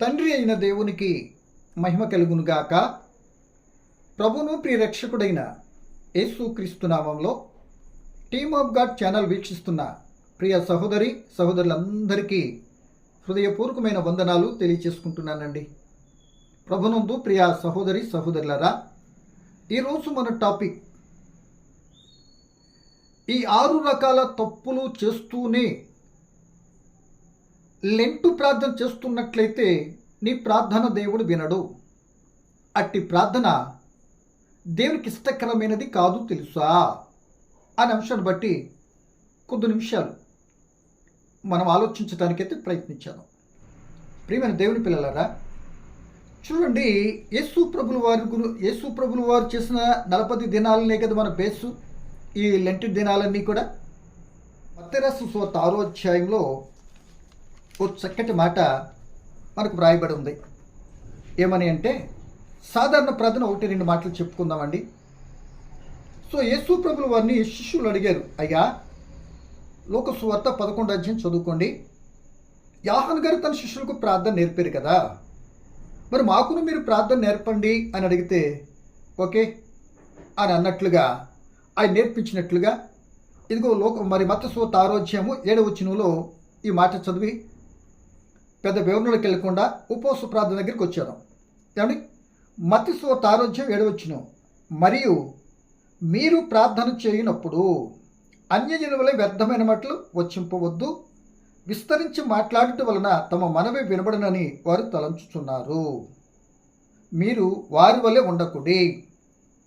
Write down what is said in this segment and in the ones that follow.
తండ్రి అయిన దేవునికి మహిమ కలుగునుగాక ప్రభును ప్రియరక్షకుడైన యేసుక్రీస్తు నామంలో టీమ్ ఆఫ్ గాడ్ ఛానల్ వీక్షిస్తున్న ప్రియ సహోదరి సహోదరులందరికీ హృదయపూర్వకమైన వందనాలు తెలియచేసుకుంటున్నానండి. ప్రభునందు ప్రియ సహోదరి సహోదరులరా ఈరోజు మన టాపిక్ ఈ ఆరు రకాల తప్పులు చేస్తూనే లెంటు ప్రార్థన చేస్తున్నట్లయితే నీ ప్రార్థన దేవుడు వినడు. అట్టి ప్రార్థన దేవునికి ఇష్టకరమైనది కాదు తెలుసా? అనే అంశాన్ని బట్టి కొద్ది నిమిషాలు మనం ఆలోచించడానికైతే ప్రయత్నించాను. ప్రియమైన దేవుని పిల్లలారా చూడండి యేసు ప్రభుల వారి గురు యేసు ప్రభుల వారు చేసిన నలభై దినాలనే కదా మన బేసు. ఈ లెంటి దినాలన్నీ కూడా మత్తరసు సోత ఆరో అధ్యాయంలో ఓ చక్కటి మాట మనకు వ్రాయబడి ఉంది. ఏమని అంటే సాధారణ ప్రార్థన ఒకటి రెండు మాటలు చెప్పుకుందామండి. సో యేసు ప్రభులు వారిని శిష్యులు అడిగారు అయ్యా లోక సువార్త పదకొండు అధ్యాయం చదువుకోండి. యాహన్ గారు తన శిష్యులకు ప్రార్థన నేర్పారు కదా. మరి మాకును మీరు ప్రార్థన నేర్పండి అని అడిగితే ఓకే అని అన్నట్లుగా ఆయన నేర్పించినట్లుగా ఇదిగో లోక మరి మతస్వత ఆరోగ్యము ఏడవచనంలో ఈ మాట చదివి పెద్ద వివరణలకు వెళ్ళకుండా ఉపవాస ప్రార్థన దగ్గరికి వచ్చాను. ఏమండి? మతస్వత ఆరోగ్యం ఏడవచ్చును. మరియు మీరు ప్రార్థన చేయనప్పుడు అన్యజనుల వ్యర్థమైన మాటలు వచ్చింపవద్దు విస్తరించి మాట్లాడటం వలన తమ మనవి వినబడనని వారు తలంచుతున్నారు మీరు వారి వలె ఉండకుడి.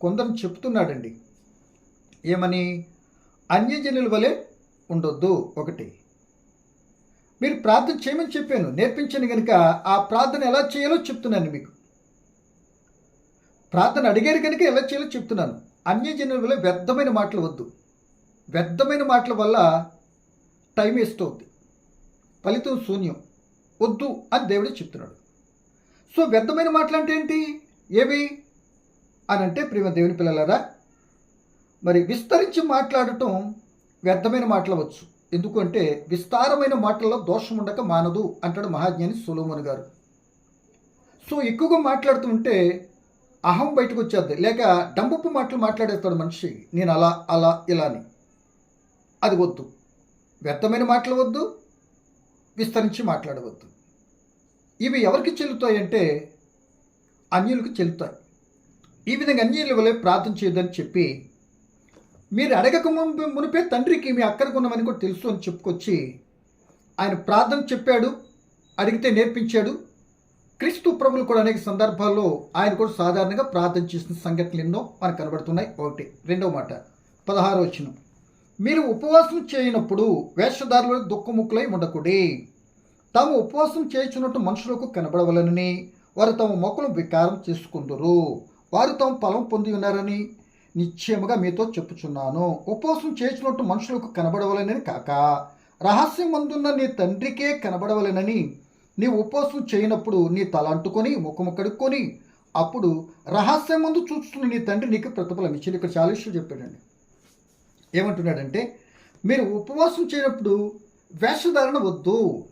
కొందరు చెప్తున్నాడండి. ఏమని? అన్యజనుల వలె ఉండొద్దు. ఒకటి. మీరు ప్రార్థన చేయమని చెప్పాను నేర్పించాను కనుక. ఆ ప్రార్థన ఎలా చేయాలో చెప్తున్నాను మీకు. ప్రార్థన అడిగారు కనుక ఎలా చేయాలో చెప్తున్నాను. అన్యజనుల వల్ల వ్యర్థమైన మాటలు వద్దు. వ్యర్థమైన మాటల వల్ల టైం వేస్ట్ అవుద్ది. ఫలితం శూన్యం. వద్దు అని దేవుడే చెప్తున్నాడు. సో వ్యర్థమైన మాటలు అంటే ఏంటి? ఏవి? అని అంటే ప్రేమ దేవుని పిల్లలారా మరి విస్తరించి మాట్లాడటం వ్యర్థమైన మాటలు మాటలవచ్చు ఎందుకంటే విస్తారమైన మాటల్లో దోషం ఉండక మానదు అంటాడు మహాజ్ఞాని సులోమన్ గారు. సో ఎక్కువగా మాట్లాడుతుంటే అహం బయటకు వచ్చేద్ది. లేక డంబప్పు మాటలు మాట్లాడేస్తాడు మనిషి నేను అలా అలా ఇలా అని అది వద్దు. వ్యర్థమైన మాటలు వద్దు విస్తరించి మాట్లాడవద్దు. ఇవి ఎవరికి చెల్లుతాయి అంటే అన్యులకు చెల్లుతాయి. ఈ విధంగా అన్యుల వలె ప్రార్థన చేయదని చెప్పి మీరు అడగక ముందు మునిపే తండ్రికి మీ అక్కడికున్నామని కూడా తెలుసు అని చెప్పుకొచ్చి ఆయన ప్రార్థన చెప్పాడు అడిగితే నేర్పించాడు. క్రీస్తు ప్రభులు కూడా అనేక సందర్భాల్లో ఆయన కూడా సాధారణంగా ప్రార్థన చేసిన సంఘటనలు ఎన్నో మనకు కనబడుతున్నాయి. ఒకటి. రెండవ మాట. పదహారు వచ్చిన మీరు ఉపవాసం చేయనప్పుడు వేషధారులు దుఃఖముక్కులై ఉండకుడి. తాము ఉపవాసం చేయించినట్టు మనుషులకు కనబడవలనని వారు తమ మొక్కలు వికారం చేసుకుందరు. వారు తమ ఫలం పొంది ఉన్నారని నిశ్చయముగా మీతో చెప్పుచున్నాను. ఉపవాసం చేసినట్టు మనుషులకు కనబడవలనని కాక రహస్యం అందున్న నీ తండ్రికే కనబడవలనని. నీ ఉపవాసం చేయనప్పుడు నీ తల అంటుకొని ముఖము కడుక్కొని అప్పుడు రహస్యం ముందు చూస్తున్న నీ తండ్రి నీకు ప్రతిఫలం ఇచ్చింది ఇక్కడ చాలా విషయాలు చెప్పాడండి. ఏమంటున్నాడంటే మీరు ఉపవాసం చేయనప్పుడు వేషధారణ వద్దు.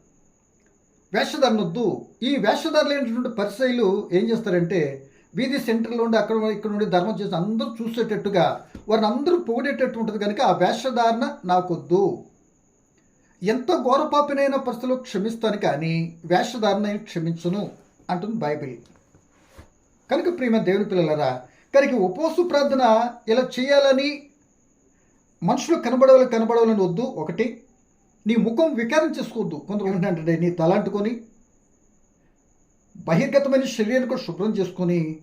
వేషధారణ వద్దు. ఈ వేషధారణ పరిశైలు ఏం చేస్తారంటే వీధి సెంటర్లో ఉండి అక్కడ ఇక్కడ నుండి ధర్మం చేసి అందరూ చూసేటట్టుగా వారిని అందరూ పొగిడేటట్టు ఉంటుంది కనుక ఆ వేషధారణ నాకొద్దు. ఎంత ఘోరపాపినైన పరిస్థితులు క్షమిస్తాను కానీ వేషధారణ క్షమించును అంటుంది బైబిల్. కనుక ప్రియమ దేవుని పిల్లలరా కనుక ఉపవాసు ప్రార్థన ఇలా చేయాలని మనుషులు కనబడవాలి కనబడవాలని వద్దు ఒకటి. నీ ముఖం వికారం చేసుకోవద్దు. కొంతమంది అంటే నీ తలాంటుకొని బహిర్గతమైన శరీరాన్ని కూడా శుభ్రం చేసుకొని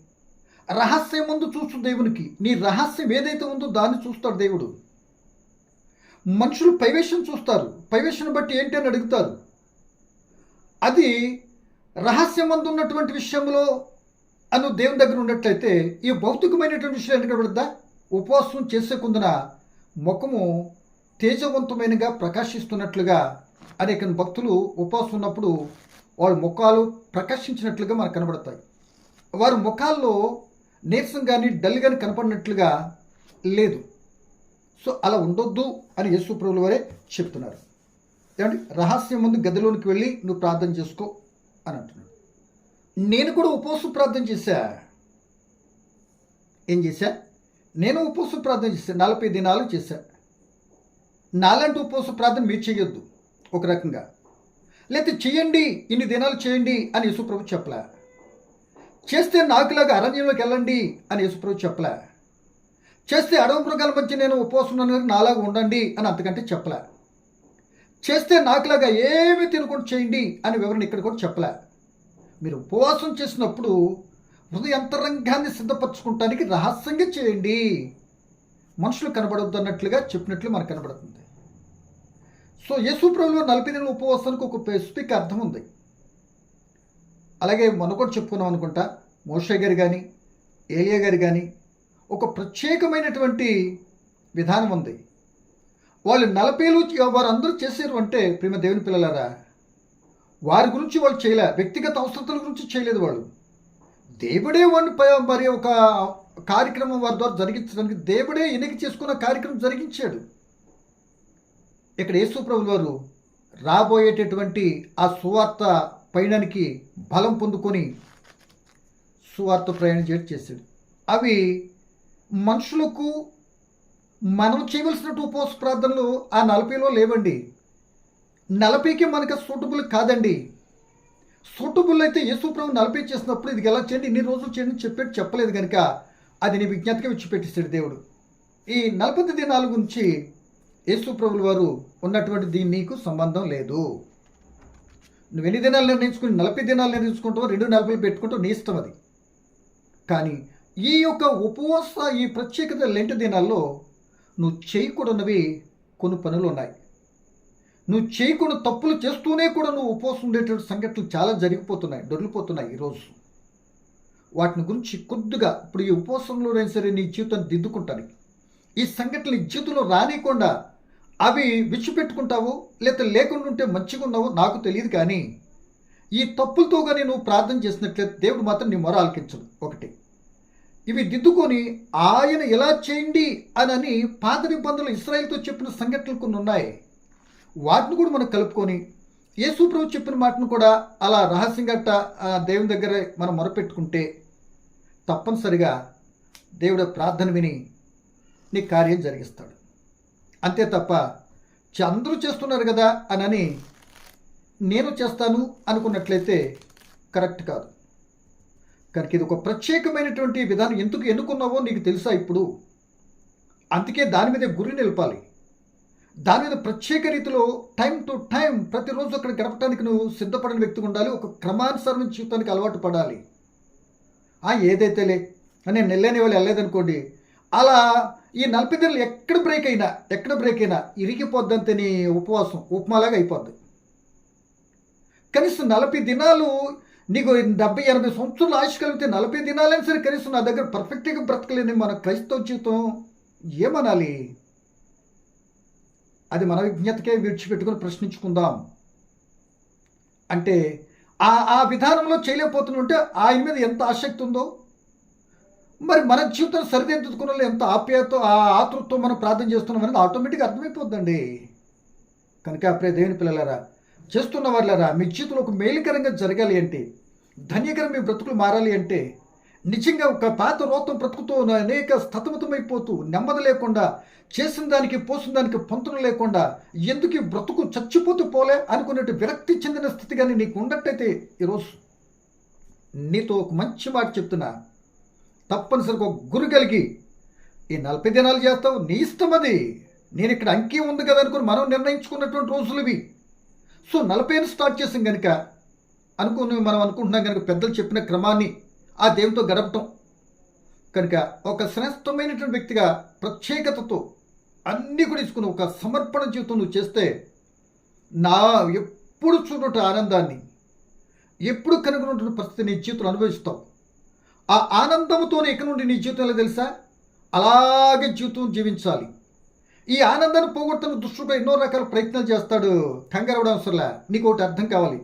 రహస్యం ముందు చూస్తూ దేవునికి నీ రహస్యం ఏదైతే ఉందో దాన్ని చూస్తాడు దేవుడు. మనుషులు పైవేషం చూస్తారు. పైవేశం బట్టి ఏంటి అని అడుగుతారు. అది రహస్యం అందు ఉన్నటువంటి విషయంలో అను దేవుని దగ్గర ఉన్నట్లయితే ఈ భౌతికమైనటువంటి విషయం కనబడద్దా ఉపవాసం చేసే కొందున ముఖము తేజవంతమైనగా ప్రకాశిస్తున్నట్లుగా అనేక భక్తులు ఉపవాసం ఉన్నప్పుడు వాళ్ళ ముఖాలు ప్రకాశించినట్లుగా మనకు కనబడతాయి. వారి ముఖాల్లో నీరసం కానీ డల్ కానీ కనపడినట్లుగా లేదు. సో అలా ఉండొద్దు అని యేసు ప్రభులు వారే చెప్తున్నారు. ఏమంటే రహస్యం ముందు గదిలోనికి వెళ్ళి నువ్వు ప్రార్థన చేసుకో అని అంటున్నాడు. నేను కూడా ఉపవాసం ప్రార్థన చేశా. ఏం చేశా? నేను ఉపవాసం ప్రార్థన చేశా. నలభై దినాలు చేశా. నాలాంటి ఉపవాస ప్రార్థన మీరు చేయొద్దు. ఒక రకంగా. లేకపోతే చేయండి ఇన్ని దినాలు చేయండి అని యేసుప్రభు చెప్పలే. చేస్తే నాకులాగా అరణ్యంలోకి వెళ్ళండి అని యేసుప్రభు చెప్పలే. చేస్తే అడవి మృగాల మధ్య నేను ఉపవాసం నాలాగా ఉండండి అని అంతకంటే చెప్పలే. చేస్తే నాకులాగా ఏమి తినకుండా చేయండి అని వివరణ ఇక్కడ కూడా చెప్పలే. మీరు ఉపవాసం చేసినప్పుడు హృదయ అంతరంగాన్ని సిద్ధపరచుకుంటానికి రహస్యంగా చేయండి. మనుషులు కనబడొద్దు అన్నట్లుగా చెప్పినట్లు మనకు కనబడుతుంది. సో యేసు ప్రభులో నలభై దిన ఉపవాసానికి ఒక స్పెసిఫిక్ అర్థం ఉంది. అలాగే మొన్న కూడా చెప్పుకున్నాం అనుకుంటా మోషే గారు కానీ ఏలియా గారు కానీ ఒక ప్రత్యేకమైనటువంటి విధానం ఉంది. వాళ్ళు నలభైలు వారు అందరూ చేశారు అంటే ప్రేమ దేవుని పిల్లలారా వారి గురించి వాళ్ళు చేయలే వ్యక్తిగత అవసరతల గురించి చేయలేదు వాళ్ళు. దేవుడే వాడిని మరి ఒక కార్యక్రమం వారి ద్వారా జరిగించడానికి దేవుడే ఎన్నిక చేసుకున్న కార్యక్రమం జరిగించాడు. ఇక్కడ యేసుప్రభు వారు రాబోయేటటువంటి ఆ సువార్త పయనానికి బలం పొందుకొని సువార్త ప్రయాణం చేయడం చేశాడు. అవి మనుషులకు మనం చేయవలసినట్టు ఉపవాస ప్రార్థనలు ఆ నలభైలో లేవండి. నలభైకి మనకు సూటబుల్ కాదండి. సూటబుల్ అయితే యేసుప్రభు నలభై చేసినప్పుడు ఇది ఎలా చేయండి? ఇన్ని రోజులు చేయండి చెప్పేట్టు చెప్పలేదు కనుక అది నీ విజ్ఞతగా విచ్చిపెట్టేశాడు దేవుడు. ఈ నలభై దినాల గురించి యేసుప్రభులు వారు ఉన్నటువంటి దీన్ని నీకు సంబంధం లేదు. నువ్వు ఎన్ని దినాలు నిర్ణయించుకుని నలభై దినాలు నిర్ణయించుకుంటావు రెండు నలభై పెట్టుకుంటావు నీ ఇష్టం అది. కానీ ఈ యొక్క ఉపవాస ఈ ప్రత్యేకత లెంట దినాల్లో నువ్వు చేయకూడనివి కొన్ని పనులు ఉన్నాయి. నువ్వు చేయకుండా తప్పులు చేస్తూనే కూడా నువ్వు ఉపవాసం ఉండేటువంటి సంఘటనలు చాలా జరిగిపోతున్నాయి దొరికిపోతున్నాయి ఈరోజు. వాటిని గురించి కొద్దిగా ఇప్పుడు ఈ ఉపవాసంలోనైనా సరే నీ జీవితాన్ని దిద్దుకుంటానికి ఈ సంఘటనలు జీవితంలో రానికుండా అవి విడిచిపెట్టుకుంటావు లేకపోతే లేకుండా ఉంటే మంచిగా ఉన్నావు నాకు తెలియదు కానీ ఈ తప్పులతో కానీ నువ్వు ప్రార్థన చేసినట్లయితే దేవుడు మాత్రం నీ మొర ఆలకించడు. ఒకటి. ఇవి దిద్దుకొని ఆయన ఎలా చేయండి అని పాత నిబంధనలు ఇస్రాయల్తో చెప్పిన సంఘటనలు కొన్ని ఉన్నాయి. వాటిని కూడా మనం కలుపుకొని యేసు ప్రభు చెప్పిన మాటను కూడా అలా రహస్యంగా దేవుని దగ్గర మనం మొరపెట్టుకుంటే తప్పనిసరిగా దేవుడు ప్రార్థన విని నీ కార్యం జరిగిస్తాడు. అంతే తప్ప చంద్రు చేస్తున్నారు కదా అనని నేను చేస్తాను అనుకున్నట్లయితే కరెక్ట్ కాదు. కనుక ఇది ఒక ప్రత్యేకమైనటువంటి విధానం. ఎందుకు ఎన్నుకున్నావో నీకు తెలుసా ఇప్పుడు? అందుకే దాని మీద గురి నిలపాలి. దాని మీద ప్రత్యేక రీతిలో టైం టు టైం ప్రతిరోజు అక్కడ గడపడానికి నువ్వు సిద్ధపడిన వ్యక్తి ఉండాలి. ఒక క్రమానుసారమైన జీవితానికి అలవాటు పడాలి. ఆ ఏదైతేలే. అని నేను నెల్లేని వాళ్ళు వెళ్ళలేదనుకోండి. అలా ఈ నలభై దినాలు ఎక్కడ బ్రేక్ అయినా ఎక్కడ బ్రేక్ అయినా ఇరిగిపోద్దంతని ఉపవాసం ఉపమాలాగా అయిపోద్ది. కనీసం నలభై దినాలు నీకు డెబ్బై ఎనభై సంవత్సరాలు ఆశ కలిగితే నలభై దినాలైనా సరే కనీసం నా దగ్గర పర్ఫెక్ట్గా బ్రతకలేని మన క్రైస్తవ జీవితం ఏమనాలి? అది మన విజ్ఞతకే విడిచిపెట్టుకుని ప్రశ్నించుకుందాం. అంటే ఆ ఆ విధానంలో చేయలేకపోతుంటే ఆయన మీద ఎంత ఆసక్తి ఉందో? మరి మన జీవితం సరిదిద్దుకున్న ఎంత ఆప్యాయత ఆ ఆతృతతో మనం ప్రార్థన చేస్తున్నాం అనేది ఆటోమేటిక్గా అర్థమైపోద్దండి కనుక అప్పుడే దేవుని పిల్లలారా చేస్తున్న వాళ్ళారా మీ జీవితంలో ఒక మేలుకరంగా జరగాలి అంటే ధన్యకరం మీ బ్రతుకులు మారాలి అంటే నిజంగా ఒక పాత రోతం బ్రతుకుతూ అనేక స్తతమతమైపోతూ నెమ్మది లేకుండా చేసిన దానికి పోసిన దానికి పొంతన లేకుండా ఎందుకు బ్రతుకు చచ్చిపోతూ పోలే అనుకున్నట్టు విరక్తి చెందిన స్థితి కానీ నీకు ఉండట్టయితే ఈరోజు నీతో ఒక మంచి మాట చెప్తున్నా. తప్పనిసరిగా ఒక గురి కలిగి ఈ నలభై దినాలు చేస్తావు నీ ఇష్టం అది. నేను ఇక్కడ అంకీ ఉంది కదా అనుకుని మనం నిర్ణయించుకున్నటువంటి రోజులు ఇవి. సో నలభై స్టార్ట్ చేసాం కనుక అనుకుని మనం అనుకుంటున్నాం కనుక పెద్దలు చెప్పిన క్రమాన్ని ఆ దేవునితో గడపటం. కనుక ఒక శ్రేష్టమైనటువంటి వ్యక్తిగా ప్రత్యేకతతో అన్నీ కూడా తీసుకుని ఒక సమర్పణ జీవితం నువ్వు చేస్తే నా ఎప్పుడు చూడట ఆనందాన్ని ఎప్పుడు కనుగొన్నటువంటి పరిస్థితి నీ జీవితంలో అనుభవిస్తావు. ఆ ఆనందంతోనే ఇక నుండి నీ జీవితంలో తెలుసా? అలాగే జీవితం జీవించాలి. ఈ ఆనందాన్ని పోగొడుతున్న దుష్టుడు ఎన్నో రకాల ప్రయత్నాలు చేస్తాడు. కంగారవడం అవసరంలా. నీకు ఒకటి అర్థం కావాలి.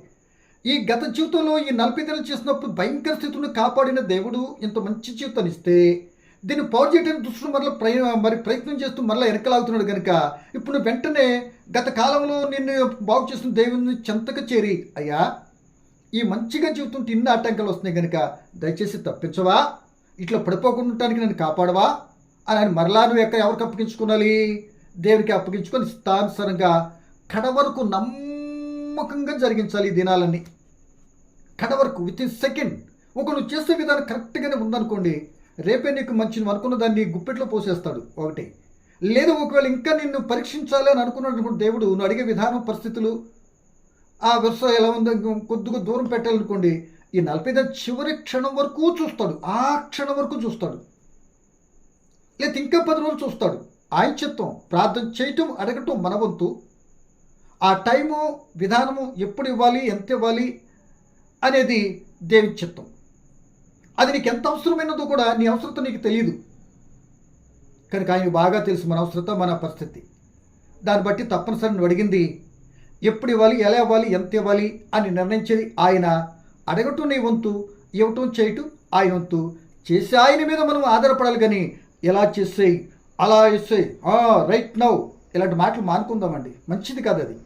ఈ గత జీవితంలో ఈ నలభై దినాలు చేసినప్పుడు భయంకర స్థితిని కాపాడిన దేవుడు ఇంత మంచి జీవితాన్ని ఇస్తే దీన్ని పవర్ చేయడానికి దుష్టుడు మరలా ప్రయ మరి ప్రయత్నం చేస్తూ మరలా వెనకలాగుతున్నాడు కనుక ఇప్పుడు వెంటనే గత కాలంలో నిన్ను బాగు చేసిన దేవుని చెంతక చేరి అయ్యా ఈ మంచిగా జీవితంతో ఇన్ని ఆటంకాలు వస్తున్నాయి కనుక దయచేసి తప్పించవా? ఇట్లా పడిపోకుండా ఉండటానికి నన్ను కాపాడవా? అని ఆయన మరలా నువ్వు ఎక్కడ ఎవరికి అప్పగించుకోవాలి దేవునికి అప్పగించుకొని స్థానుసరంగా కడ వరకు నమ్మకంగా జరిగించాలి ఈ దినాలన్నీ. కడ వరకు విత్ ఇన్ సెకండ్ ఒక నువ్వు చేసే విధానం కరెక్ట్గానే ఉందనుకోండి రేపే నీకు మంచి నువ్వు అనుకున్న దాన్ని గుప్పెట్లో పోసేస్తాడు ఒకటి. లేదు ఒకవేళ ఇంకా నిన్ను పరీక్షించాలి అని అనుకున్నప్పుడు దేవుడు నువ్వు అడిగే విధానం పరిస్థితులు ఆ వరుస ఎలా ఉందో కొద్దిగా దూరం పెట్టాలనుకోండి ఈ నలభై చివరి క్షణం వరకు చూస్తాడు ఆ క్షణం వరకు చూస్తాడు. లేదా ఇంకా పది రోజులు చూస్తాడు. ఆయన చిత్తం ప్రార్థన చేయటం అడగటం మన వంతు. ఆ టైము విధానము ఎప్పుడు ఇవ్వాలి ఎంత ఇవ్వాలి అనేది దేవి చిత్తం అది నీకు ఎంత అవసరమైనదో కూడా నీ అవసరత నీకు తెలియదు కనుక ఆయన బాగా తెలుసు మన అవసరత మన పరిస్థితి. దాన్ని బట్టి తప్పనిసరి నువ్వు అడిగింది ఎప్పుడు ఇవ్వాలి ఎలా ఇవ్వాలి ఎంత ఇవ్వాలి అని నిర్ణయించేది ఆయన. అడగటం నీ వంతు ఇవ్వటం చేయటం ఆయన వంతు. చేసే ఆయన మీద మనం ఆధారపడాలి కానీ ఎలా చేసేయి అలా చేసేయి రైట్ నౌ ఇలాంటి మాటలు మానుకుందామండి. మంచిది కాదు అది.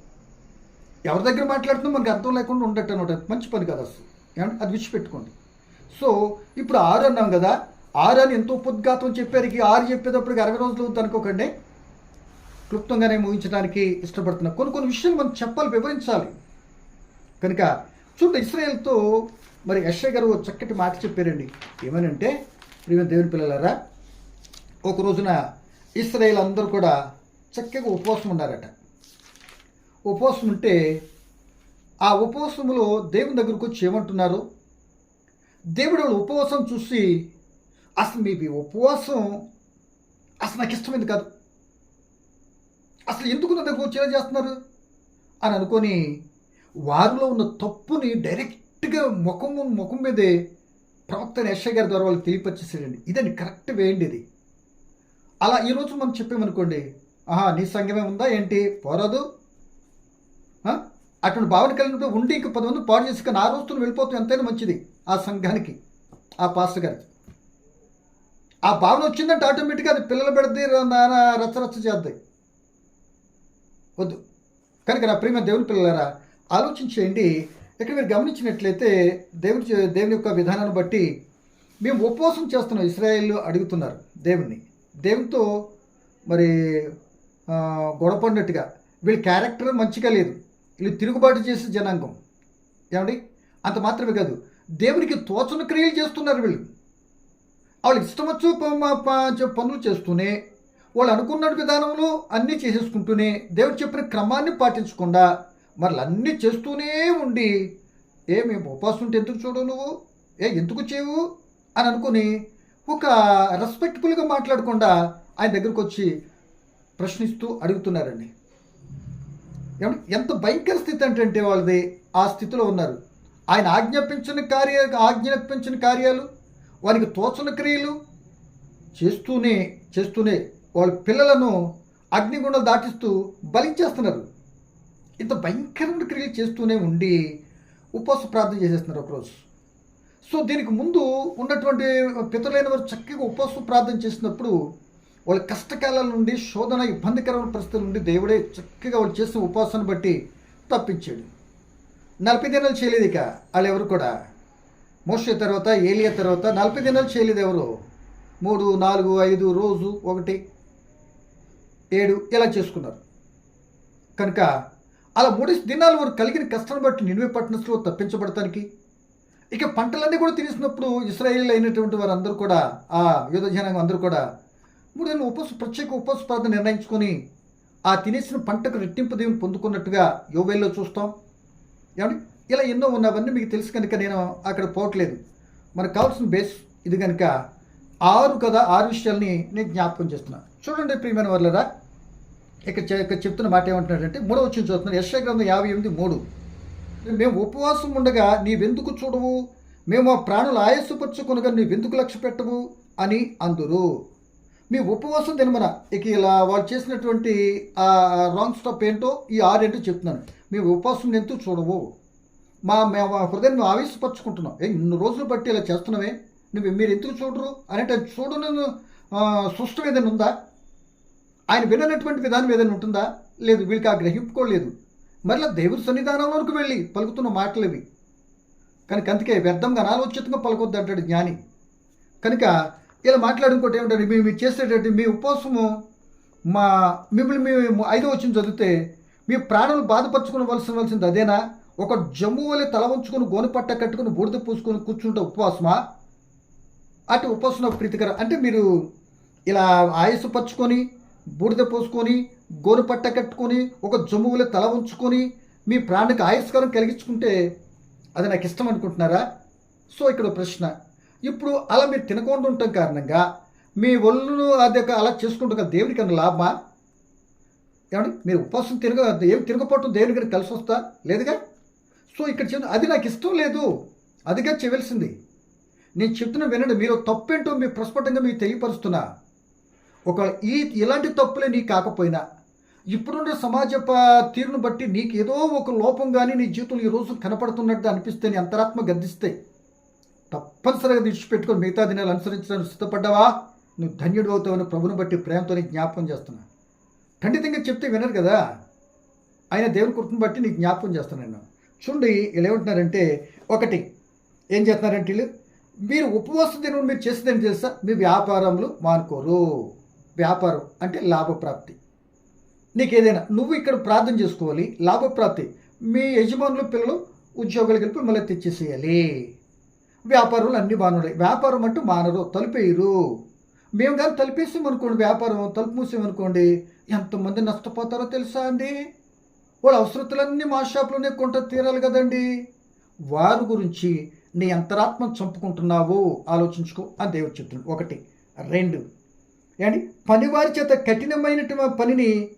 ఎవరి దగ్గర మాట్లాడుతున్నా మనకు అర్థం లేకుండా ఉండట్టు అనమాట మంచి పని కాదు అసలు. ఏమంటే అది విడిచిపెట్టుకోండి. సో ఇప్పుడు ఆరు అన్నాం కదా. ఆరు అని ఎంతో పొద్దుగాతం చెప్పారు. ఆరు చెప్పేటప్పటికి అరవై రోజులు అవుతుంది అనుకోకండి. క్లుప్తంగానే ముగించడానికి ఇష్టపడుతున్నా కొన్ని కొన్ని విషయాలు మనం చెప్పాలి వివరించాలి. కనుక చూడండి ఇస్రాయేల్తో మరి యశ్వ గారు చక్కటి మాట చెప్పారండి. ఏమనంటే ప్రియ దేవుని పిల్లలారా ఒక రోజున ఇస్రాయేల్ అందరూ కూడా చక్కగా ఉపవాసం ఉన్నారట. ఉపవాసం ఉంటే ఆ ఉపవాసంలో దేవుని దగ్గరకు వచ్చి ఏమంటున్నారు? దేవుడు వాళ్ళ ఉపవాసం చూసి అసలు మీ ఉపవాసం అసలు నాకు ఇష్టమైంది కాదు. అసలు ఎందుకు నా దగ్గర వచ్చేలా చేస్తున్నారు? అని అనుకొని వారిలో ఉన్న తప్పుని డైరెక్ట్గా ముఖం ముఖం మీదే ప్రవక్త యశ్వ గారి ద్వారా వాళ్ళు తెలియపరిచేసాడండి ఇదండి కరెక్ట్ వేయండి ఇది. అలా ఈరోజు మనం చెప్పామనుకోండి ఆహా నీ సంఘమే ఉందా? ఏంటి? పోరాదు? అటువంటి భావన కలిగినప్పుడు ఉండి ఇంక పది మంది పాడు చేసి కానీ ఆ రోజుతో వెళ్ళిపోతాం. ఎంతైనా మంచిది ఆ సంఘానికి ఆ పాస్టర్ గారికి. ఆ భావన వచ్చిందంటే ఆటోమేటిక్గా అది పిల్లలు పెడితే రచ్చ చేద్దాయి వద్దు. కనుక నా ప్రియమైన దేవుని పిల్లలారా ఆలోచించేయండి. ఇక్కడ మీరు గమనించినట్లయితే దేవుని చే- దేవుని యొక్క విధానాన్ని బట్టి మేము ఉపవాసం చేస్తున్నాం ఇస్రాయేల్ అడుగుతున్నారు దేవుణ్ణి. దేవునితో మరి గొడపడినట్టుగా గొడవపడినట్టుగా వీళ్ళ క్యారెక్టర్ మంచిగా లేదు. వీళ్ళు తిరుగుబాటు చేసే జనాంగం. ఏమండి? అంత మాత్రమే కాదు. దేవునికి తోచని క్రియలు చేస్తున్నారు వీళ్ళు. వాళ్ళు ఇష్టం వచ్చు పనులు చేస్తూనే వాళ్ళు అనుకున్న విధానంలో అన్నీ చేసేసుకుంటూనే దేవుడు చెప్పిన క్రమాన్ని పాటించకుండా మరలా అన్నీ చేస్తూనే ఉండి ఏ మేము ఉపాసం ఉంటే ఎందుకు చూడవు నువ్వు? ఏ ఎందుకు చేయవు? అని అనుకుని ఒక రెస్పెక్ట్ఫుల్గా మాట్లాడకుండా ఆయన దగ్గరకు వచ్చి ప్రశ్నిస్తూ అడుగుతున్నారండి. ఎంత భయంకర స్థితి అంటే వాళ్ళది ఆ స్థితిలో ఉన్నారు. ఆయన ఆజ్ఞాపించిన కార్య ఆజ్ఞాపించిన కార్యాలు వారికి తోచని క్రియలు చేస్తూనే చేస్తూనే వాళ్ళ పిల్లలను అగ్నిగుండం దాటిస్తూ బలించేస్తున్నారు ఇంత భయంకరమైన క్రియలు చేస్తూనే ఉండి ఉపవాస ప్రార్థన చేసేస్తున్నారు ఒకరోజు. సో దీనికి ముందు ఉన్నటువంటి పితరులైన వారు చక్కగా ఉపవాస ప్రార్థన చేసినప్పుడు వాళ్ళ కష్టకాలాల నుండి శోధన ఇబ్బందికరమైన పరిస్థితుల నుండి దేవుడే చక్కగా వాళ్ళు చేసిన ఉపవాసాన్ని బట్టి తప్పించాడు. నలభై దినాలు చేయలేదు ఇక వాళ్ళు ఎవరు కూడా. మోసే తర్వాత ఏలియా తర్వాత నలభై దినాలు చేయలేదు ఎవరు. మూడు నాలుగు ఐదు రోజు ఒకటి ఏడు ఇలా చేసుకున్నారు. కనుక అలా మూడు దినాలు వరకు కలిగిన కష్టాన్ని బట్టి నిలువే పట్టణస్లో తప్పించబడటానికి ఇక పంటలన్నీ కూడా తినేసినప్పుడు ఇస్రాయేల్ అయినటువంటి వారందరూ కూడా ఆ యుద్ధ జనాంగం అందరూ కూడా మూడు నెలలు ఉపవాస ప్రత్యేక ఉపవాస ప్రార్థన నిర్ణయించుకొని ఆ తినేసిన పంటకు రెట్టింపు దేవుని పొందుకున్నట్టుగా యోవేల్లో చూస్తాం. ఏమండి? ఇలా ఎన్నో ఉన్నవన్నీ మీకు తెలుసు కనుక నేను అక్కడ పోవట్లేదు. మనకు కావాల్సిన బేస్ ఇది కనుక ఆరు కదా ఆరు విషయాల్ని నేను జ్ఞాపకం చేస్తున్నా. చూడండి ప్రియమైన వర్లరా ఇక్కడ ఇక్కడ చెప్తున్న మాట ఏమంటున్నాడంటే మూడో వచ్చిన చూస్తున్నాడు యశ్వ గ్రంథం యాభై ఎనిమిది మూడు. మేము ఉపవాసం ఉండగా నీవెందుకు చూడవు? మేము ఆ ప్రాణులు ఆయాసపరుచుకొనగా నీవెందుకు లక్ష్య పెట్టవు? అని అందురు. మీ ఉపవాసం తినమన ఇక ఇలా వాళ్ళు చేసినటువంటి ఆ రాంగ్ స్టాప్ ఏంటో ఈ ఆరేంటో చెప్తున్నాను. మీ ఉపవాసం ఎందుకు చూడవు. మా మేము హృదయం మేము ఆవేశపరుచుకుంటున్నాం. ఏ ఇన్ని రోజులు బట్టి ఇలా చేస్తున్నామే? నువ్వు మీరు ఎందుకు చూడరు? అనేట చూడను సృష్టం ఏదైనా ఉందా? ఆయన విననటువంటి విధానం ఏదైనా ఉంటుందా? లేదు వీళ్ళకి ఆ గ్రహింపుకోలేదు. మరలా దేవుడి సన్నిధానంలోకి వెళ్ళి పలుకుతున్న మాటలు ఇవి కనుక అందుకే వ్యర్థంగా అనాలోచితంగా పలకొద్దు అంటాడు జ్ఞాని. కనుక ఇలా మాట్లాడుకోటి ఏమంటారు? మేము మీరు చేసేటట్టు మీ ఉపవాసము మా మిమ్మల్ని మేము ఐదో వచ్చిన చదివితే మీ ప్రాణులు బాధపరచుకోవలసినవలసింది అదేనా? ఒక జమ్ము వలె తల ఉంచుకొని గోను పట్ట కట్టుకుని బూడిద పూసుకొని కూర్చుంటే ఉపవాసమా? అటు ఉపవాసం ప్రీతికర. అంటే మీరు ఇలా ఆయుసు పచ్చుకొని బూడిద పోసుకొని గోరు పట్ట కట్టుకొని ఒక జమ్ము తల ఉంచుకొని మీ ప్రాణికి ఆయుష్కరం కలిగించుకుంటే అది నాకు ఇష్టం అనుకుంటున్నారా? సో ఇక్కడ ఒక ప్రశ్న. ఇప్పుడు అలా మీరు తినకుండా ఉండటం కారణంగా మీ ఒళ్ళు అది ఒక అలా చేసుకుంటాం కదా అన్న లాభమా? ఏమండి? మీరు ఉపవాసం తిరగ ఏం తినకపోవటం దేవుడికి కలిసి వస్తా? లేదుగా? సో ఇక్కడ చెప్తున్నా అది నాకు ఇష్టం లేదు. అదిగా చేయవలసింది నేను చెప్తున్న వినండి మీరు తప్పేంటో మీ ప్రస్ఫుటంగా మీకు తెలియపరుస్తున్నా. ఒక ఈ ఇలాంటి తప్పులే నీకు కాకపోయినా ఇప్పుడున్న సమాజ తీరును బట్టి నీకు ఏదో ఒక లోపం కానీ నీ జీవితంలో ఈ రోజు కనపడుతున్నట్టు అనిపిస్తే నీ అంతరాత్మ గద్దిస్తే తప్పనిసరిగా విడిచిపెట్టుకొని మిగతా దినాలు అనుసరించడానికి సిద్ధపడ్డావా? నువ్వు ధన్యుడు అవుతావని ప్రభుని బట్టి ప్రేమతో నీకు జ్ఞాపకం చేస్తున్నా. ఖండితంగా చెప్తే వినరు కదా? ఆయన దేవుని కృపను బట్టి నీకు జ్ఞాపకం చేస్తున్నాను నేను. చూడండి ఇలా ఏమంటున్నారంటే ఒకటి ఏం చేస్తున్నారంటే వీళ్ళు? మీరు ఉపవాస దినం మీరు చేసేదని తెలుసా? మీ వ్యాపారములు మానుకోరు. వ్యాపారం అంటే లాభప్రాప్తి. నీకు ఏదైనా నువ్వు ఇక్కడ ప్రార్థన చేసుకోవాలి లాభప్రాప్తి. మీ యజమానులు పిల్లలు ఉద్యోగాలు కలిపి మళ్ళీ తెచ్చేసేయాలి. వ్యాపారులు అన్ని బాగున్నాయి. వ్యాపారం అంటూ మానరు తలుపేయరు. మేము కానీ తలిపేసామనుకోండి వ్యాపారం తలుపు మూసామనుకోండి ఎంతమంది నష్టపోతారో తెలుసా అండి? వాళ్ళ అవసరతలన్నీ మా షాప్లోనే కొంట తీరాలి కదండి. వారి గురించి నీ అంతరాత్మ చంపుకుంటున్నావు. ఆలోచించుకో. అని దేవుడు చెప్తుంది ఒకటి. రెండు. ఏంటి? పనివారి చేత కఠినమైనటువంటి పనిని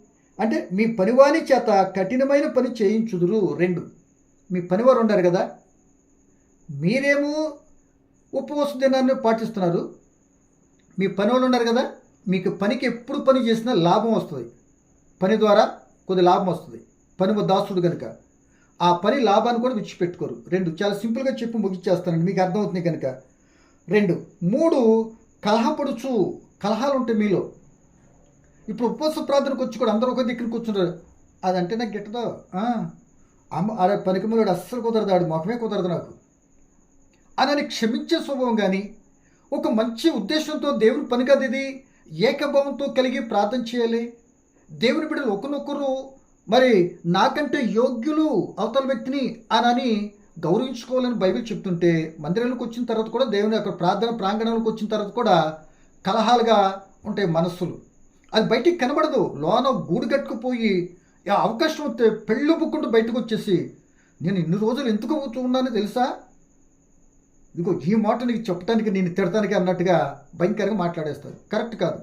అంటే మీ పనివారి చేత కఠినమైన పని చేయించుదురు రెండు. మీ పనివారు ఉన్నారు కదా? మీరేమో ఉపవాస దినాన్ని పాటిస్తున్నారు. మీ పని వాళ్ళు ఉన్నారు కదా? మీకు పనికి ఎప్పుడు పని చేసినా లాభం వస్తుంది. పని ద్వారా కొద్ది లాభం వస్తుంది. పని దాసుడు కనుక. ఆ పని లాభాన్ని కూడా విడిచిపెట్టుకోరు. రెండు చాలా సింపుల్గా చెప్పి ముగిచ్చేస్తానండి. మీకు అర్థమవుతుంది కనుక. రెండు మూడు కలహపడుచు కలహాలు ఉంటాయి మీలో. ఇప్పుడు ఉపవాస ప్రార్థనకు వచ్చి కూడా అందరూ ఒక దగ్గర కూర్చున్నారు అదంటే నాకు గిట్టదు అమ్మ ఆడ పనికిమలుడు అస్సలు కుదరదు ఆడు ముఖమే కుదరదు నాకు. అని క్షమించే స్వభావం కానీ ఒక మంచి ఉద్దేశంతో దేవుని పని కాదు ఇది. ఏకభావంతో కలిగి ప్రార్థన చేయాలి. దేవుని బిడ్డలు ఒకరినొకరు మరి నాకంటే యోగ్యులు అవతల వ్యక్తిని అని గౌరవించుకోవాలని బైబిల్ చెప్తుంటే మందిరంలోకి వచ్చిన తర్వాత కూడా దేవుని యొక్క ప్రార్థన ప్రాంగణంలోకి వచ్చిన తర్వాత కూడా కలహాలుగా ఉంటాయి మనస్సులు. అది బయటికి కనబడదు. లోన గూడు కట్టుకుపోయి ఆ అవకాశం వస్తే పెళ్ళు బుక్కుంటూ బయటకు వచ్చేసి నేను ఇన్ని రోజులు ఎందుకు ఉన్నానో తెలుసా? ఇదిగో ఈ మాట నీకు చెప్పడానికి నేను తిడతానికి అన్నట్టుగా భయంకరంగా మాట్లాడేస్తారు. కరెక్ట్ కాదు.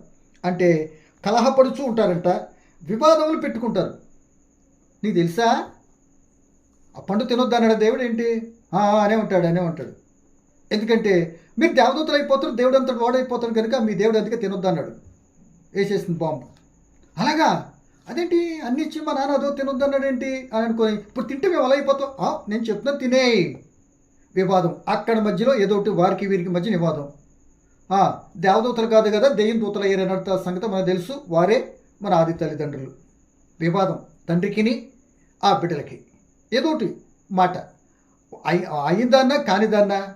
అంటే కలహపడుచూ ఉంటారంట వివాదములు పెట్టుకుంటారు. నీకు తెలుసా? ఆ పండు తినొద్దు దేవుడు ఏంటి? అనే ఉంటాడు అనే ఉంటాడు. ఎందుకంటే మీరు దేవదూతలు అయిపోతారు దేవుడు అంతటి వాడైపోతారు కనుక మీ దేవుడు అందుకే తినొద్దు అన్నాడు. వేసేసింది బాంబు. అలాగా? అదేంటి? అన్ని ఇచ్చి మా నాన్న అదో తినొద్దు అని అనుకొని ఇప్పుడు తింటే మేము అలా అయిపోతాం. నేను చెప్తున్నా తినే. వివాదం. అక్కడ మధ్యలో ఏదో ఒకటి వారికి వీరికి మధ్య వివాదం. దేవదూతలు కాదు కదా దెయ్యం దూతలు అయ్యారన్న సంగతి మనకు తెలుసు. వారే మన ఆది తల్లిదండ్రులు. వివాదం. తండ్రికిని ఆ బిడ్డలకి. ఏదో ఒకటి మాట. అయి- అయిందన్నా కానిదన్నా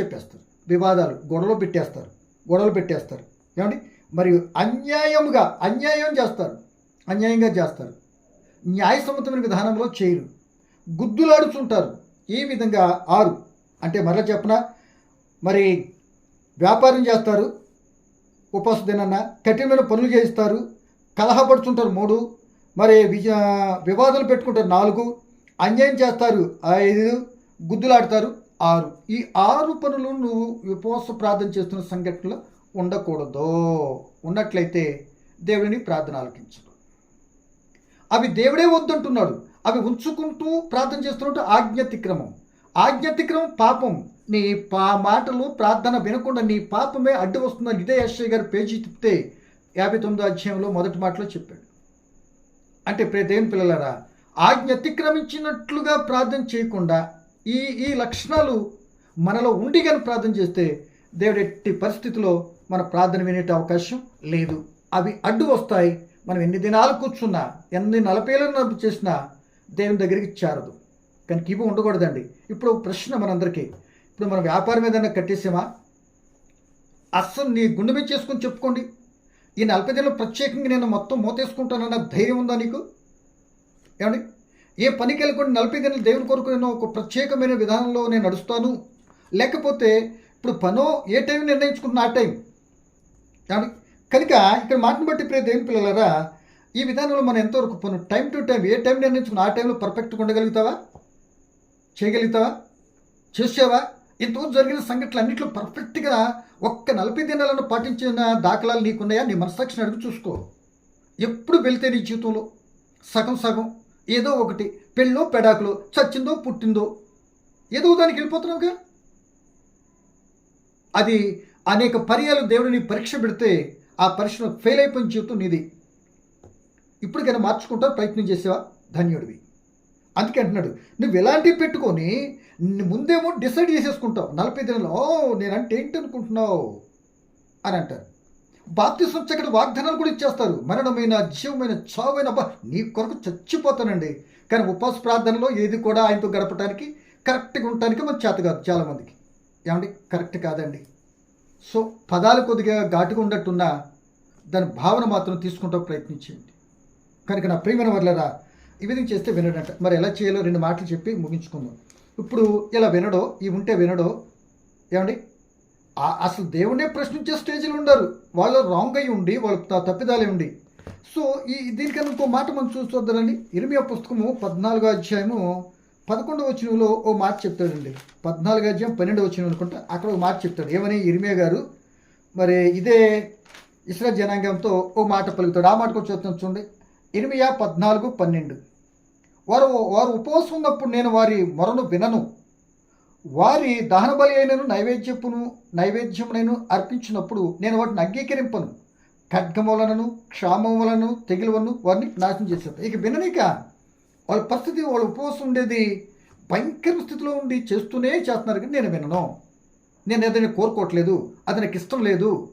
చెప్పేస్తారు. వివాదాలు గొడవలు పెట్టేస్తారు గొడవలు పెట్టేస్తారు. ఏమండి? మరియు అన్యాయముగా అన్యాయం చేస్తారు అన్యాయంగా చేస్తారు. న్యాయసమ్మతమైన విధానంలో చేయరు. గుద్దులాడుచుంటారు ఈ విధంగా ఆరు. అంటే మరలా చెప్పన? మరి వ్యాపారం చేస్తారు ఉపవాస దినాన్న కఠినమైన పనులు చేయిస్తారు కలహపడుతుంటారు మూడు. మరి విజ వివాదాలు పెట్టుకుంటారు నాలుగు. అన్యాయం చేస్తారు ఐదు. గుద్దులాడతారు. ఆరు. ఈ ఆరు పనులు నువ్వు ఉపవాస ప్రార్థన చేస్తున్న సంఘటనలో ఉండకూడదు. ఉన్నట్లయితే దేవుడిని ప్రార్థన ఆలకించడు అవి దేవుడే వద్దంటున్నాడు. అవి ఉంచుకుంటూ ప్రార్థన చేస్తున్నట్టు ఆజ్ఞాతిక్రమం. ఆజ్ఞాతిక్రమం పాపం. నీ పా మాటలు ప్రార్థన వినకుండా నీ పాపమే అడ్డు వస్తుందని ఇదే యశ్వ గారు పేజీ తిప్పితే యాభై తొమ్మిదో అధ్యాయంలో మొదటి మాటలో చెప్పాడు. అంటే ప్రే దేవుని పిల్లలరా ఆజ్ఞ అతిక్రమించినట్లుగా ప్రార్థన చేయకుండా ఈ ఈ లక్షణాలు మనలో ఉండి కానీ ప్రార్థన చేస్తే దేవుడు ఎట్టి పరిస్థితిలో మన ప్రార్థన వినేట అవకాశం లేదు. అవి అడ్డు వస్తాయి. మనం ఎన్ని దినాలు కూర్చున్నా ఎన్ని నలపేలను చేసినా దేవుని దగ్గరికి చేరదు. కానీ కీపు ఉండకూడదండి. ఇప్పుడు ప్రశ్న మనందరికీ. ఇప్పుడు మన వ్యాపారం ఏదైనా కట్టేసామా? అస్సలు నీ గుండె మీద చేసుకుని చెప్పుకోండి. ఈ నలభై దినాలు ప్రత్యేకంగా నేను మొత్తం మూతేసుకుంటానన్న ధైర్యం ఉందా నీకు? ఏమండి? ఏ పనికి వెళ్ళకుండా నలభై దినాలు దేవుని కొరకు నేను ఒక ప్రత్యేకమైన విధానంలో నేను నడుస్తాను. లేకపోతే ఇప్పుడు పనో ఏ టైం నిర్ణయించుకుంటున్నా ఆ టైం. కనుక ఇక్కడ మాటను బట్టి ప్రే దేవుని పిల్లలరా ఈ విధానంలో మనం ఎంతవరకు పను టైం టు టైం ఏ టైం నిర్ణయించుకున్న ఆ టైంలో పర్ఫెక్ట్గా ఉండగలుగుతావా? చేయగలుగుతావా? చేసావా? ఇంతవరకు జరిగిన సంఘటనలు అన్నింటిలో పర్ఫెక్ట్గా ఒక్క నలభై దినాలను పాటించిన దాఖలాలు నీకున్నాయా? నీ మనసాక్షిని అడుగు చూసుకో. ఎప్పుడు వెళితే నీ జీవితంలో? సగం సగం. ఏదో ఒకటి. పెళ్ళో పెడాకులో చచ్చిందో పుట్టిందో. ఏదో దానికి వెళ్ళిపోతున్నావుగా? అది అనేక పర్యాలు దేవుడిని పరీక్ష పెడితే ఆ పరీక్షను ఫెయిల్ అయిపోయిన జీవితం నీది. ఇప్పటికైనా మార్చుకుంటా ప్రయత్నం చేసేవా? ధన్యుడివి. అందుకే అంటున్నాడు నువ్వు ఎలాంటివి పెట్టుకొని ముందేమో డిసైడ్ చేసేసుకుంటావు. నలభై దినాలు ఓ నేనంటే ఏంటి అనుకుంటున్నావు అని అంటారు. బాప్తిసం చక్కడ వాగ్దానాలు కూడా ఇచ్చేస్తారు. మరణమైన జీవమైన చావైన అబ్బా నీ కొరకు చచ్చిపోతానండి. కానీ ఉపవాస ప్రార్థనలో ఏది కూడా ఆయనతో గడపడానికి కరెక్ట్గా ఉండటానికి మన చేత కాదు చాలామందికి. ఏమండి? కరెక్ట్ కాదండి. సో పదాలు కొద్దిగా ఘాటుగా ఉండట్టున్నా దాని భావన మాత్రం తీసుకుంటూ ప్రయత్నించేయండి కనుక నా ప్రియమైన వర్లరా ఈ విధంగా చేస్తే వినడంట. మరి ఎలా చేయాలో రెండు మాటలు చెప్పి ముగించుకుందాం. ఇప్పుడు ఇలా వినడో ఈ ఉంటే వినడో ఏమండి? అసలు దేవుడే ప్రశ్నించే స్టేజ్లో ఉండరు. వాళ్ళు రాంగ్ అయి ఉండి వాళ్ళ తప్పిదాలే ఉండి. సో ఈ దీనికన్నా ఇంకో మాట మనం చూసొద్దానండి ఇరిమియా పుస్తకము పద్నాలుగో అధ్యాయము పదకొండవ వచనంలో ఓ మాట చెప్తాడండి. పద్నాలుగో అధ్యాయం పన్నెండవ వచనం అనుకుంటా అక్కడ ఒక మాట చెప్తాడు. ఏమని? ఇరిమియా గారు మరి ఇదే ఇస్రా జనాంగంతో ఓ మాట పలుకుతాడు. ఆ మాట కూడా చూస్తాం చూడండి. ఇరిమియా పద్నాలుగు పన్నెండు. వారు వారు ఉపవాసం ఉన్నప్పుడు నేను వారి మొరను వినను. వారి దహన బలి అయినను నైవేద్యపును నైవేద్యమునైను అర్పించినప్పుడు నేను వాటిని అంగీకరింపను. ఖడ్గములను క్షామములను తెగులువను వారిని నాశనం చేసేది ఇక విననిక వాళ్ళ పరిస్థితి వాళ్ళ ఉపవాసం ఉండేది భయంకర స్థితిలో ఉండి చేస్తూనే చేస్తున్నారు కానీ నేను వినను. నేను ఏదైనా కోరుకోవట్లేదు అది నాకు ఇష్టం లేదు.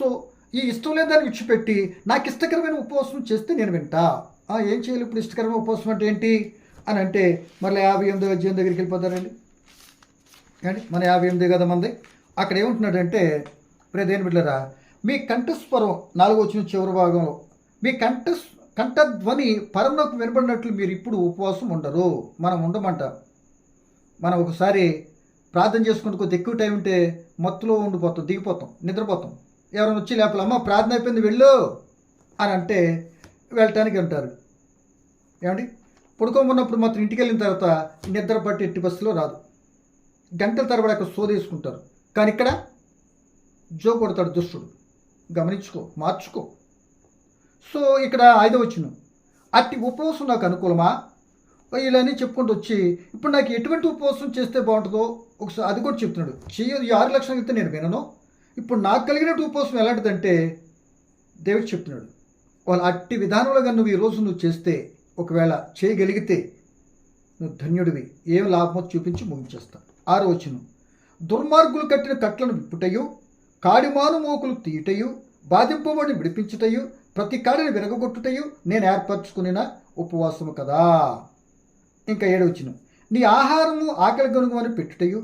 సో ఈ ఇష్టం లేని దాన్ని విడిచిపెట్టి నాకు ఇష్టకరమైన ఉపవాసం చేస్తే నేను వింటా. ఏం చేయాలి ఇప్పుడు ఇష్టకరమైన ఉపవాసం అంటే ఏంటి? అని అంటే మళ్ళీ యాభై ఎనిమిది అధ్యాయం దగ్గరికి వెళ్ళిపోతారండి. కానీ మన యాభై ఎనిమిది కదా మంది? అక్కడ ఏముంటున్నాడంటే ప్రేదేని బిడ్డరా మీ కంఠస్వరం నాలుగో వచ్చిన చివరి భాగంలో మీ కంఠ కంఠధ్వని పరంలోకి వినబడినట్లు మీరు ఇప్పుడు ఉపవాసం ఉండరు. మనం ఉండమంట. మనం ఒకసారి ప్రార్థన చేసుకుంటే కొద్ది ఎక్కువ టైం ఉంటే మత్తులో ఉండిపోతాం దిగిపోతాం నిద్రపోతాం. ఎవరైనా వచ్చి లేపల అమ్మ ప్రార్థన అయిపోయింది వెళ్ళు అని అంటే వెళ్ళటానికి అంటారు. ఏమండి? పడుకోమన్నప్పుడు మాత్రం ఇంటికి వెళ్ళిన తర్వాత నిద్ర పట్టి ఎట్టి బస్సులో రాదు. గంటల తరబడి అక్కడ సోదేసుకుంటారు కానీ ఇక్కడ జో కొడతాడు దుష్టుడు. గమనించుకో మార్చుకో. సో ఇక్కడ ఐదో వచ్చిన అట్టి ఉపవాసం నాకు అనుకూలమా? ఇలానే చెప్పుకుంటూ వచ్చి ఇప్పుడు నాకు ఎటువంటి ఉపవాసం చేస్తే బాగుంటుందో ఒకసారి అది కూడా చెప్తున్నాడు. చెయ్యి ఈ ఆరు లక్షలు అయితే నేను వినను. ఇప్పుడు నాకు కలిగినట్టు ఉపవాసం ఎలాంటిదంటే దేవుడు చెప్తున్నాడు. వాళ్ళు అట్టి విధానంలో కానీ నువ్వు ఈరోజు నువ్వు చేస్తే ఒకవేళ చేయగలిగితే నువ్వు ధన్యుడివి. ఏం లాభమో చూపించి ముగించేస్తా. ఆరోచనం దుర్మార్గులు కట్టిన కట్లను విప్పుటయు కాడిమాను మోకులు తీయటయు బాధింపబడిని విడిపించుటయు ప్రతి కాడిని విరగొట్టుటయు నేను ఏర్పరచుకునిన ఉపవాసము కదా. ఇంకా ఏడవచ్చును నీ ఆహారము ఆకలి గనుగమని పెట్టుటయు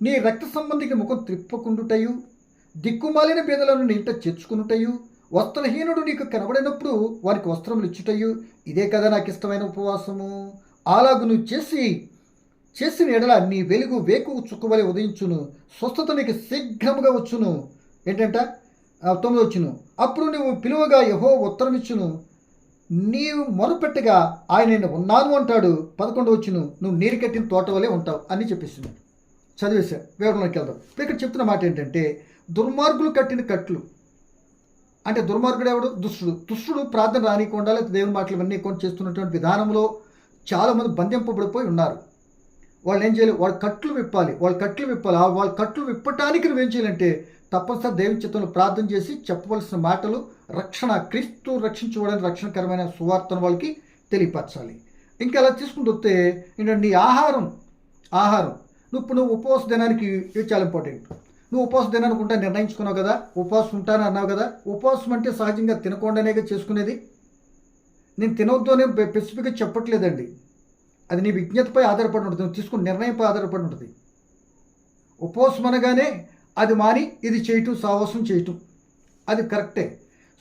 నీ రక్త సంబంధికి ముఖం త్రిప్పకుండుటయు దిక్కుమాలిన బీదలను నీ ఇంట చేర్చుకునుటయు వస్త్రహీనుడు నీకు కనబడినప్పుడు వారికి వస్త్రములు ఇచ్చుటయు ఇదే కదా నాకు ఇష్టమైన ఉపవాసము. అలాగు నువ్వు చేసి చేసిన ఎడల నీ వెలుగు వేకు చుక్కువలే ఉదయించును. స్వస్థత నీకు శీఘ్రముగా వచ్చును. ఏంటంట? తొమ్మిది వచ్చును. అప్పుడు నువ్వు పిలువగా యహో ఉత్తరం ఇచ్చును నీవు మొరపెట్టగా ఆయన నేను ఉన్నాను అంటాడు. పదకొండు వచ్చును. నువ్వు నీరు కట్టిన తోట వలె ఉంటావు అని చెప్పేస్తున్నాడు చదివేశా. వివరంలోకి వెళ్దాం. ఇక్కడ చెప్తున్న మాట ఏంటంటే దుర్మార్గులు కట్టిన కట్లు. అంటే దుర్మార్గుడు ఎవడు? దుష్టుడు. దుష్టుడు ప్రార్థన రానికుండా లేదా దేవుని మాటలు ఇవన్నీ కొన్ని చేస్తున్నటువంటి విధానంలో చాలామంది బంధింపబడిపోయి ఉన్నారు. వాళ్ళు ఏం చేయాలి? వాళ్ళ కట్లు విప్పాలి. వాళ్ళ కట్లు విప్పాలి. వాళ్ళ కట్లు విప్పటానికి నువ్వేం చేయాలంటే తప్పనిసరి దేవుని చిత్తంలో ప్రార్థన చేసి చెప్పవలసిన మాటలు రక్షణ క్రీస్తు రక్షించుకోవడానికి రక్షణకరమైన సువార్తను వాళ్ళకి తెలియపరచాలి. ఇంకా అలా తీసుకుంటూ వస్తే ఏంటంటే నీ ఆహారం ఆహారం. నువ్వు ఇప్పుడు నువ్వు ఉపవాస దినానికి ఇది చాలా ఇంపార్టెంట్ నువ్వు ఉపవాస దినానికి ఉంటా నిర్ణయించుకున్నావు కదా? ఉపవాసం ఉంటాను అన్నావు కదా? ఉపవాసం అంటే సహజంగా తినకుండానే చేసుకునేది? నేను తినవద్దు అని స్పెసిఫిక్గా చెప్పట్లేదండి. అది నీ విజ్ఞతపై ఆధారపడి ఉంటుంది నువ్వు తీసుకున్న నిర్ణయంపై ఆధారపడి ఉంటుంది. ఉపవాసం అనగానే అది మాని ఇది చేయటం సాహసం చేయటం. అది కరెక్టే.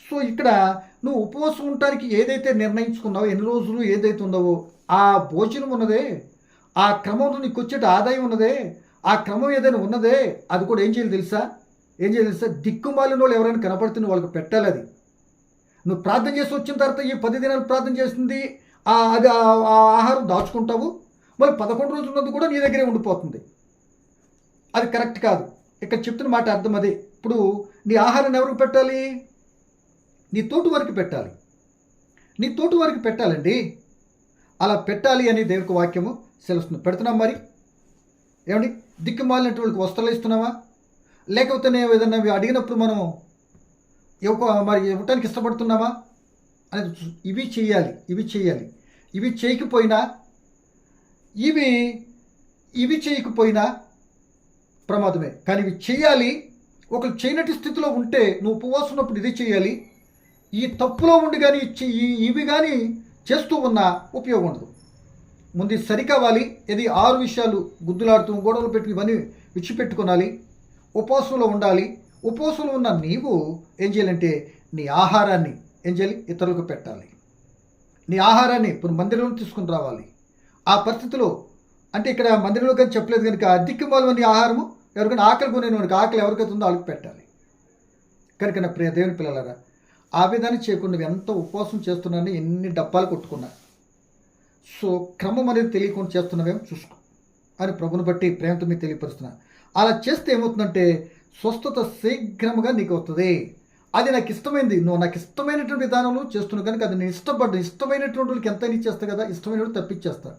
సో ఇక్కడ నువ్వు ఉపవాసం ఉండటానికి ఏదైతే నిర్ణయించుకున్నావో ఎన్ని రోజులు ఏదైతే ఉన్నావో ఆ భోజనం ఉన్నదే ఆ క్రమంలో నీకు వచ్చేట ఆదాయం ఉన్నదే ఆ క్రమం ఏదైనా ఉన్నదే అది కూడా ఏం చేయాలి తెలుసా? ఏం చేయాలి తెలుసా? దిక్కుమాలిన వాళ్ళు ఎవరైనా కనపడుతున్న వాళ్ళకి పెట్టాలి అది. నువ్వు ప్రార్థన చేసి వచ్చిన తర్వాత ఈ పది దినాలు ప్రార్థన చేస్తుంది అది ఆ- ఆహారం దాచుకుంటావు. మళ్ళీ పదకొండు రోజులు ఉన్నది కూడా నీ దగ్గరే ఉండిపోతుంది. అది కరెక్ట్ కాదు. ఇక్కడ చెప్తున్న మాట అర్థం అదే. ఇప్పుడు నీ ఆహారాన్ని ఎవరికి పెట్టాలి? నీ తోటి వారికి పెట్టాలి. నీ తోటి వారికి పెట్టాలండి. అలా పెట్టాలి అని దేవుడికి వాక్యము సెలవుస్తుంది. పెడుతున్నాం మరి? ఏమండి? దిక్కుమాలినట్టు వాళ్ళకి వస్త్రాలు ఇస్తున్నావా? లేకపోతే నేను ఏదైనా అడిగినప్పుడు మనం ఇవ్వక మరి ఇవ్వటానికి ఇష్టపడుతున్నామా అనేది ఇవి చేయాలి ఇవి చేయాలి. ఇవి చేయకపోయినా ఇవి ఇవి చేయకపోయినా ప్రమాదమే. కానీ ఇవి చేయాలి ఒకరు చేయనటి స్థితిలో ఉంటే నువ్వు ఉపవాసం ఉన్నప్పుడు ఇది చేయాలి. ఈ తప్పులో ఉండి కానీ ఇచ్చి- ఈ- ఇవి కానీ చేస్తూ ఉన్నా ఉపయోగం ఉండదు. ముందు సరికావాలి సరి కావాలి ఇది ఆరు విషయాలు గుద్దులాడుతూ గొడవలు పెట్టి ఇవన్నీ విచ్చిపెట్టుకోనాలి ఉపవాసంలో ఉండాలి. ఉపవాసంలో ఉన్న నీవు ఏం చేయాలంటే నీ ఆహారాన్ని ఏం చేయాలి ఇతరులకు పెట్టాలి. నీ ఆహారాన్ని ఇప్పుడు మందిరంలో తీసుకుని రావాలి. ఆ పరిస్థితిలో అంటే ఇక్కడ మందిరంలో కానీ చెప్పలేదు కనుక అద్దెకి మూలమని ఆహారము ఎవరికైనా ఆకలి కొనేవాడికి ఆకలి ఎవరికైతే ఉందో వాళ్ళకి పెట్టాలి. కనుక నా ప్రియ దేవుని పిల్లలారా ఆ విధానం చేయకుండా నువ్వు ఎంత ఉపవాసం చేస్తున్నానని ఎన్ని డబ్బాలు కొట్టుకున్నా. సో క్రమం అనేది తెలియకుండా చేస్తున్నావేమో చూసుకో. అని ప్రభుని బట్టి ప్రేమతో మీకు తెలియపరుస్తున్నా. అలా చేస్తే ఏమవుతుందంటే స్వస్థత శీఘ్రముగా నీకు వస్తుంది. అది నాకు ఇష్టమైంది నువ్వు నాకు ఇష్టమైనటువంటి విధానంలో చేస్తున్నావు కనుక అది నేను ఇష్టపడ్డ ఇష్టమైనటువంటి వాళ్ళకి ఎంత ఇచ్చేస్తా కదా ఇష్టమైన తప్పించేస్తా.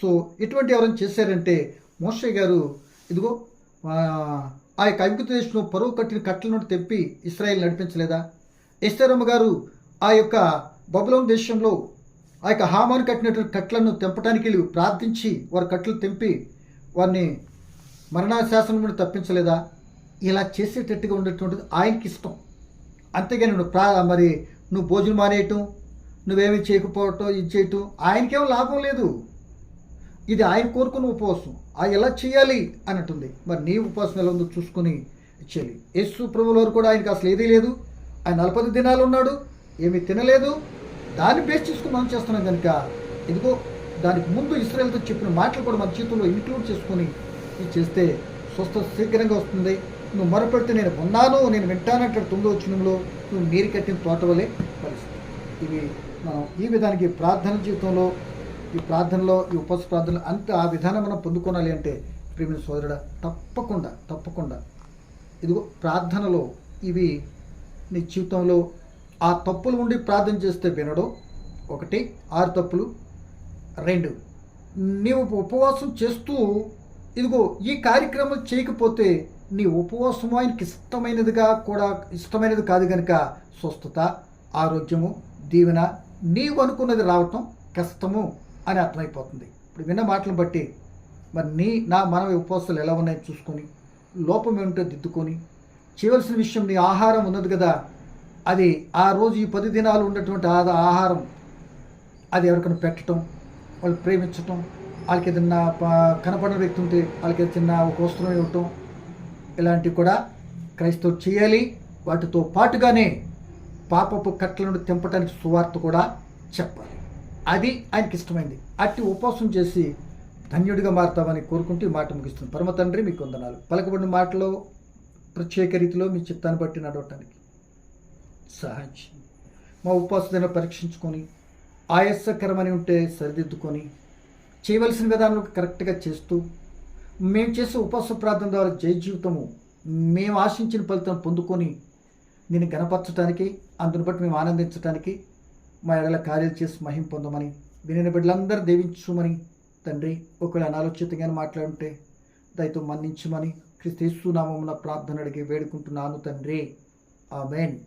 సో ఇటువంటి ఎవరైనా చేశారంటే మోషయ్య గారు ఇదిగో ఆ, యొక్క ఐగుప్తు దేశంలో పరువు కట్టిన కట్టల నుండి తెప్పి ఇస్రాయల్ నడిపించలేదా? ఎస్తేరమ్మ గారు ఆ యొక్క బబులోన్ దేశంలో ఆ యొక్క హామాను కట్టినటువంటి కట్లను తెంపడానికి వెళ్ళి ప్రార్థించి వారి కట్లు తెంపి వారిని మరణాశాసనం నుండి తప్పించలేదా? ఇలా చేసేటట్టుగా ఉండేటువంటిది ఆయనకి ఇష్టం అంతేగా నువ్వు ప్రా మరి నువ్వు భోజనం మానేయటం నువ్వేమి చేయకపోవటం ఇది చేయటం ఆయనకేం లాభం లేదు. ఇది ఆయన కోరుకున్న ఉపవాసం. ఆ ఎలా చేయాలి అని అంటుంది మరి నీ ఉపవాసం ఎలా ఉందో చూసుకొని చేయాలి యేసు ప్రభుల వారు కూడా ఆయనకి అసలు ఏదీ లేదు. ఆయన నలభై దినాలు ఉన్నాడు ఏమీ తినలేదు. దాన్ని బేస్ చేసుకుని మనం చేస్తున్నాం కనుక ఇదిగో దానికి ముందు ఇస్రాయల్తో చెప్పిన మాటలు కూడా మన జీవితంలో ఇంక్లూడ్ చేసుకొని ఇది చేస్తే స్వస్థ శీఘ్రంగా వస్తుంది. నువ్వు మొరపెడితే నేను ఉన్నాను నేను వింటానంటాడు తొమ్మిదో వచ్చినంలో నువ్వు నీరు కట్టిన తోట వలె పరిస్థితి ఇవి మనం ఈ విధానికి ప్రార్థన జీవితంలో ఈ ప్రార్థనలో ఈ ఉపవాస ప్రార్థనలో అంత ఆ విధానం మనం పొందుకోవాలి అంటే ప్రేమిని సోదరుడా తప్పకుండా తప్పకుండా. ఇదిగో ప్రార్థనలో ఇవి నీ జీవితంలో ఆ తప్పులు ఉండి ప్రార్థన చేస్తే వినడం. ఒకటి ఆరు తప్పులు. రెండు నీవు ఉపవాసం చేస్తూ ఇదిగో ఈ కార్యక్రమం చేయకపోతే నీ ఉపవాసము ఆయనకి ఇష్టమైనదిగా కూడా ఇష్టమైనది కాదు కనుక స్వస్థత ఆరోగ్యము దీవెన నీవు అనుకున్నది రావటం కష్టము అని అర్థమైపోతుంది. ఇప్పుడు విన్న మాటలను బట్టి మరి నీ నా మనవి ఉపవాసాలు ఎలా ఉన్నాయో చూసుకొని లోపం ఏమిటో దిద్దుకొని చేయవలసిన విషయం నీ ఆహారం ఉన్నది కదా అది ఆ రోజు ఈ పది దినాలు ఉన్నటువంటి ఆ ఆహారం అది ఎవరికైనా పెట్టడం వాళ్ళు ప్రేమించటం వాళ్ళకి ఏదన్నా కనపడిన వ్యక్తి ఉంటే వాళ్ళకి చిన్న ఒక వస్త్రం ఇవ్వటం ఇలాంటివి కూడా క్రైస్తవులు చేయాలి. వాటితో పాటుగానే పాపపు కట్టలను తెంపటానికి తెంపడానికి సువార్త కూడా చెప్పాలి. అది ఆయనకి ఇష్టమైంది. అట్టి ఉపవాసం చేసి ధన్యుడిగా మారుతామని కోరుకుంటూ ఈ మాట ముగిస్తుంది పరమ తండ్రి మీకు వందనాలు. పలకబడిన మాటలో ప్రత్యేక రీతిలో మీ చిత్తాన్ని బట్టి నడవటానికి సహాయం మా ఉపవాసదైన పరీక్షించుకొని ఆయాసకరమని ఉంటే సరిదిద్దుకొని చేయవలసిన విధానంలో కరెక్ట్గా చేస్తూ మేము చేసే ఉపవాస ప్రార్థన ద్వారా జయ జీవితము మేము ఆశించిన ఫలితం పొందుకొని నేను గణపరచడానికి అందుని బట్టి మేము ఆనందించడానికి మా ఎడల కార్యాలు చేసి మహిం పొందమని వినిన బిడ్డలందరూ దేవించుమని తండ్రి ఒకవేళ అనాలోచితంగానే మాట్లాడుంటే దయతో మన్నించమని క్రిస్తేసు నామమున ప్రార్థన అడిగి వేడుకుంటున్నాను తండ్రి. ఆమెన్.